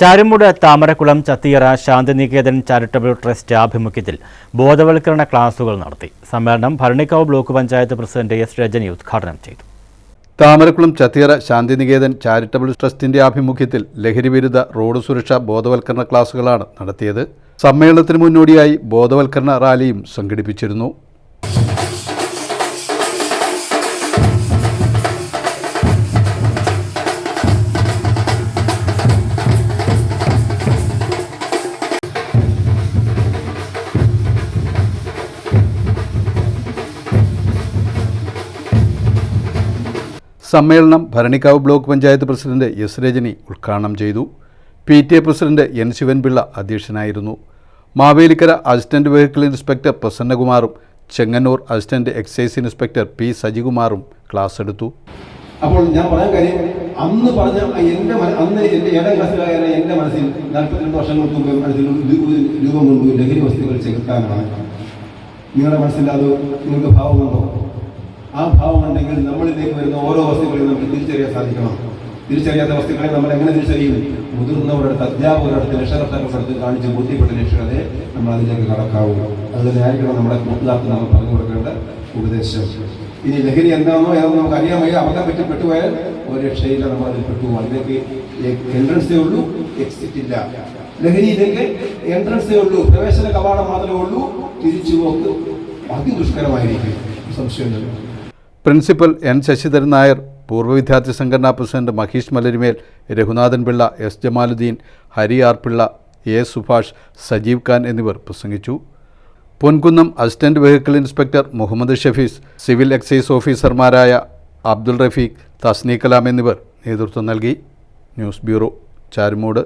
Charummood Thamarakkulam Chathiyara Shantiniketan charitable trust ആഭിമുഖ്യത്തിൽ ബോധവൽക്കരണ ക്ലാസുകൾ നടത്തി. സമ്മേളനം Bharanikkavu block panchayat president S Rajani ഉദ്ഘാടനം ചെയ്തു. താമരക്കുളം ചത്തിയറ ശാന്തിനികേതൻ ചാരിറ്റബിൾ ട്രസ്റ്റിന്റെ ആഭിമുഖ്യത്തിൽ ലഹരിവിരുദ്ധ റോഡ് സുരക്ഷാ ബോധവൽക്കരണ ക്ലാസുകളാണ് നടത്തിയത്. സമ്മേളനത്തിന് മുന്നോടിയായി ബോധവൽക്കരണ റാലിയും സംഘടിപ്പിച്ചിരുന്നു. സമ്മേളനം Bharanikkavu block panchayat president S Rajani ഉദ്ഘാടനം ചെയ്തു. P T A president N Sivanpillai അധ്യക്ഷനായിരുന്നു. Mavelikkara assistant vehicle inspector പ്രസന്നകുമാറും Chengannur assistant excise inspector P സജികുമാറും class എടുത്തു. അപ്പോൾ ഞാൻ പറയാൻ കാര്യം അന്ന് പറഞ്ഞ എന്റെ അന്ന് എന്റെ ഏഴാം ക്ലാസ്സിലായ എന്റെ മനസ്സിൽ നാൽപ്പത്തിരണ്ട് വർഷങ്ങൾക്ക് മുമ്പ് മനസ്സിൽ രൂപം കൊണ്ടു ലഹരി വസ്തുക്കൾ ചെലുത്താനാണ് നിങ്ങളുടെ മനസ്സിൽ അത് നിങ്ങൾക്ക് ഭാവമുണ്ടോ? ആ ഭാവം ഉണ്ടെങ്കിൽ നമ്മളിലേക്ക് വരുന്ന ഓരോ വസ്തുക്കളെയും നമുക്ക് തിരിച്ചറിയാൻ സാധിക്കണം. തിരിച്ചറിയാത്ത വസ്തുക്കളെ നമ്മൾ എങ്ങനെ തിരിച്ചറിയും? മുതിർന്നവരുടെ അടുത്ത് അധ്യാപകരുടെ അടുത്ത് രക്ഷകർത്താക്കളുടെ അടുത്ത് കാണിച്ച് ബുദ്ധിപ്പെട്ട രക്ഷകരെ നമ്മൾ അതിലേക്ക് കടക്കാവൂ. ആയിരിക്കണം നമ്മുടെ കൂട്ടുകാർക്ക് നമ്മൾ പറഞ്ഞു കൊടുക്കേണ്ട ഉപദേശം. ഇനി ലഹരി എന്താണോ ഏതാണെന്ന് നമുക്ക് അറിയാൻ വയ്യ. അബദ്ധം പറ്റി പെട്ടുപോയാൽ ഒരു രക്ഷയില്ല. നമ്മൾ അതിൽ പെട്ടുപോകും. അതിലേക്ക് എൻട്രൻസേ ഉള്ളൂ എക്സിറ്റ് ഇല്ല. ലഹരിയിലേക്ക് എൻട്രൻസേ ഉള്ളൂ. പ്രവേശന കവാടം മാത്രമേ ഉള്ളൂ. തിരിച്ചു പോക്ക്. അതിദുഷ്കരമായിരിക്കും. സംശയമില്ലല്ലോ. പ്രിൻസിപ്പൽ എൻ ശശിധരൻ നായർ പൂർവ വിദ്യാർത്ഥി സംഘടനാ president Maheesh Malarimel Raghunathan Pillai S Jamaluddin Hari R Pillai A Subhash Sajeev Khan എന്നിവർ പ്രസംഗിച്ചു. Ponkunnam assistant vehicle inspector Muhammad Shafees civil excise ഓഫീസർമാരായ അബ്ദുൾ റഫീഖ് തസ്നി കലാം എന്നിവർ നേതൃത്വം നൽകി. News bureau Charummoodu.